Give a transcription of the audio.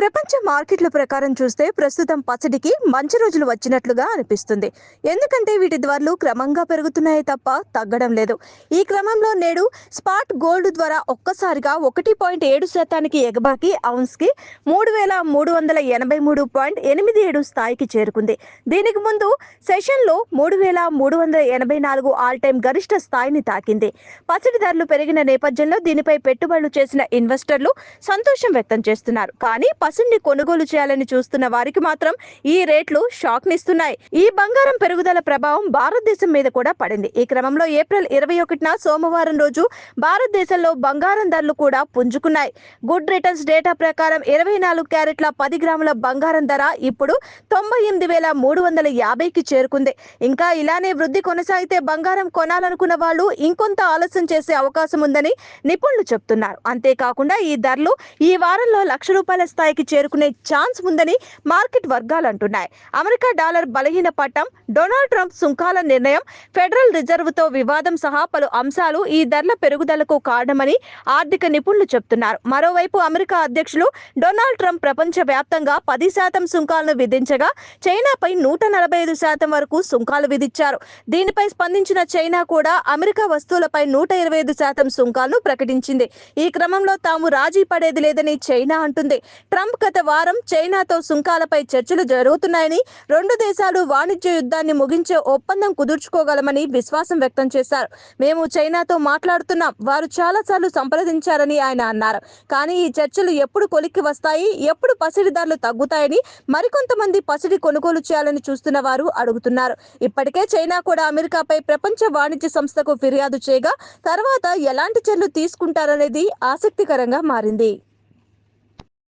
ప్రపంచ మార్కెట్ల ప్రకారం చూస్తే ప్రస్తుతం పచ్చడికి మంచి రోజులు వచ్చినట్లుగా అనిపిస్తుంది. ఎందుకంటే వీటి ధరలు క్రమంగా పెరుగుతున్నాయి తప్ప తగ్గడం లేదు. ఈ క్రమంలో నేడు స్పాట్ గోల్డ్ ద్వారా ఒక్కసారిగా ఒకటి పాయింట్ ఏడు శాతానికి ఎగబాకి ఔన్స్కి మూడు వేల మూడు వందల ఎనభై మూడు పాయింట్ ఎనిమిది ఏడు స్థాయికి చేరుకుంది. దీనికి ముందు సెషన్లో మూడు వేల మూడు వందల ఎనభై నాలుగు ఆల్ టైమ్ గరిష్ట స్థాయిని తాకింది. పచ్చడి ధరలు పెరిగిన నేపథ్యంలో దీనిపై పెట్టుబడులు చేసిన ఇన్వెస్టర్లు సంతోషం వ్యక్తం చేస్తున్నారు. కానీ పసుడిని కొనుగోలు చేయాలని చూస్తున్న వారికి మాత్రం ఈ రేట్లు షాక్ నిస్తున్నాయి ఈ బంగారం పెరుగుదల ప్రభావం భారతదేశం మీద కూడా పడింది. ఈ క్రమంలో ఏప్రిల్ ఇరవై ఒకటిన సోమవారం రోజు భారతదేశంలో బంగారం ధరలు కూడా పుంజుకున్నాయి. గుడ్ రిటర్న్స్ డేటా ప్రకారం ఇరవై నాలుగు క్యారెట్ల పది గ్రాముల బంగారం ధర ఇప్పుడు తొంభై ఎనిమిది వేల మూడు వందల యాభైకి చేరుకుంది. ఇంకా ఇలానే వృద్ధి కొనసాగితే బంగారం కొనాలనుకున్న వాళ్ళు ఇంకొంత ఆలస్యం చేసే అవకాశం ఉందని నిపుణులు చెప్తున్నారు. అంతేకాకుండా ఈ ధరలు ఈ వారంలో లక్ష రూపాయల స్థాయికి చేరుకునే ఛాన్స్ ఉందని మార్కెట్ వర్గాలు అంటున్నాయి అమెరికా డాలర్ బలహీన పట్టం డొనాల్డ్ ట్రంప్ సుంకాల నిర్ణయం ఫెడరల్ రిజర్వ్తో వివాదం సహా పలు అంశాలు ఈ ధరల పెరుగుదలకు కారణమని ఆర్థిక నిపుణులు చెబుతున్నారు మరోవైపు అమెరికా అధ్యక్షులు డొనాల్డ్ ట్రంప్ ప్రపంచ వ్యాప్తంగా పది శాతం సుంకాలను విధించగా చైనాపై నూట నలభై ఐదు శాతం వరకు సుంకాలు విధించారు. దీనిపై స్పందించిన చైనా కూడా అమెరికా వస్తువులపై నూట ఇరవై ఐదు శాతం సుంకాలను ప్రకటించింది. ఈ క్రమంలో తాము రాజీ పడేది లేదని చైనా అంటుంది. ట్రంప్ గత వారం చైనాతో సుంకాలపై చర్చలు జరుగుతున్నాయని రెండు దేశాలు వాణిజ్య యుద్ధాన్ని ముగించే ఒప్పందం కుదుర్చుకోగలమని విశ్వాసం వ్యక్తం చేశారు. మేము చైనాతో మాట్లాడుతున్నాం. వారు చాలాసార్లు సంప్రదించారని ఆయన అన్నారు. కానీ ఈ చర్చలు ఎప్పుడు కొలిక్కి వస్తాయి? ఎప్పుడు పసిడి ధరలు తగ్గుతాయని మరికొంతమంది పసిడి కొనుగోలు చేయాలని చూస్తున్న వారు అడుగుతున్నారు. ఇప్పటికే చైనా కూడా అమెరికాపై ప్రపంచ వాణిజ్య సంస్థకు ఫిర్యాదు చేయగా తర్వాత ఎలాంటి చర్యలు తీసుకుంటారనేది ఆసక్తికరంగా మారింది.